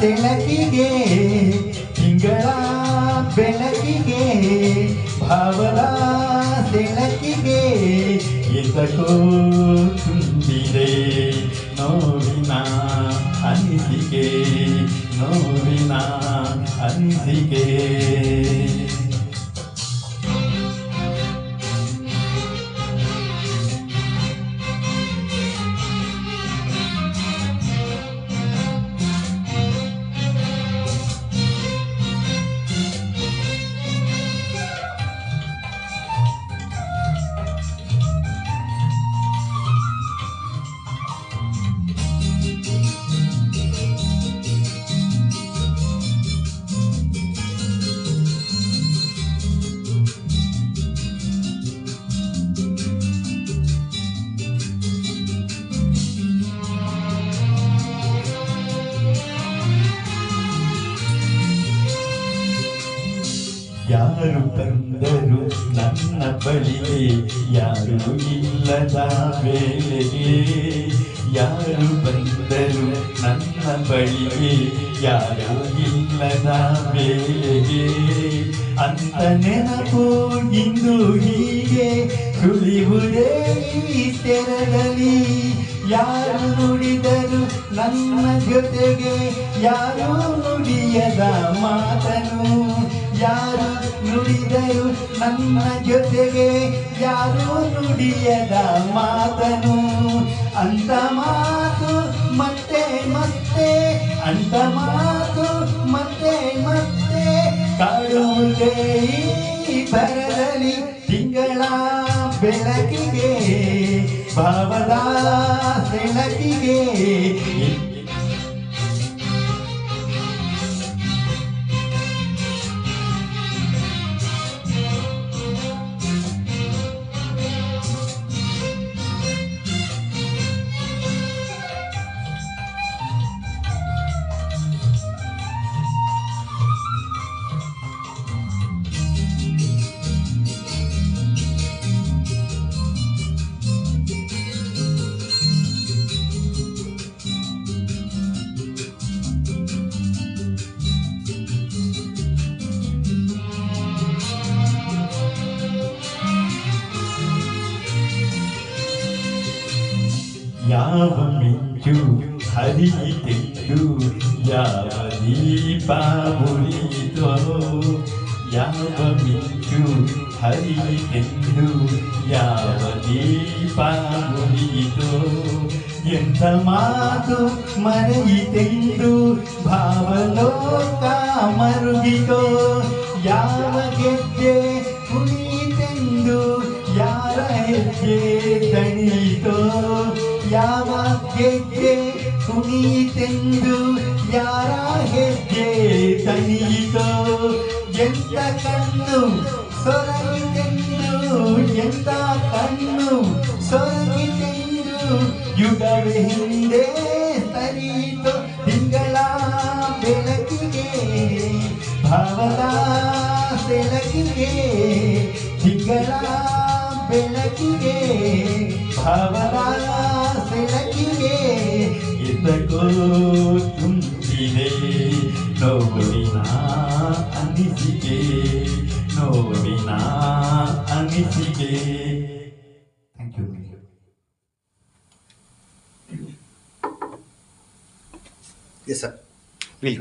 ಸೆಳಕಿಗೆ ತಿಂಗಳ ಬೆಳಕಿಗೆ ಭಾವದ ಸೆಳಕಿಗೆ ಎತಕೋ ತುಂಬಿದೆ. ನೋವಿನ ಅನಿಸಿಕೆ ನೋವಿನ ಅನಿಸಿಕೆ. ಯಾರು ಬಂದರು ನನ್ನ ಬಳಿಗೆ ಯಾರು ಇಲ್ಲದ ವೇಳೆಗೆ? ಯಾರು ಬಂದರು ನನ್ನ ಬಳಿಗೆ ಯಾರು ಇಲ್ಲದ ವೇಳೆಗೆ? ಅಂತ ನೆನಪು ಇಂದು ಹೀಗೆ ಸುಳಿವುದೇ ತೆರದಲ್ಲಿ. ಯಾರು ನುಡಿದರು ನನ್ನ ಜೊತೆಗೆ, ಯಾರು ನುಡಿಯದ ಮಾತನು? ಯಾರು ನುಡಿದರು ನನ್ನ ಜೊತೆಗೆ? ಯಾರು ನುಡಿಯದ ಮಾತನು? ಅಂತ ಮಾತು ಮತ್ತೆ ಮತ್ತೆ, ಅಂತ ಮಾತು ಮತ್ತೆ ಮತ್ತೆ. ಕಾಡುವುದೇ ಬರದಲ್ಲಿ ತಿಂಗಳ ಬೆಳಕಿಗೆ, ಭಾವದ ಸೆಳಕಿಗೆ యావమించు హరి తెచ్చు యావదీపాములితో యావమించు హరి తెచ్చు యావదీపాములితో ఎంత మాతు మరయి తెందు భావలో కామరుగితో ಗೆಜ್ಜೆ ಕುಣಿತೆಂದು ಯಾರ ಹೆಜ್ಜೆ ತಣಿಯಿತೋ? ಎಂತ ಕಣ್ಣು ಸೊರಗಿತೆಂದು ಎಂತ ಕಣ್ಣು ಸೊರಗಿತೆಂದು ಯುಗವೇ ಹಿಂದೆ ಸರಿಯಿತು ತಿಂಗಳ ಬೆಳಕಿಗೆ, ಭಾವದ ಬೆಳಕಿಗೆ, ತಿಂಗಳ ಬೆಳಕಿಗೆ ಭಾವದ ಸೆಳಕಿಗೆ ಎತಕೋ ತುಂಬಿದೆ ನೋವಿನ ಅನಿಸಿಕೆ ನೋವಿನ ಅನಿಸಿಕೆ thank you yes sir will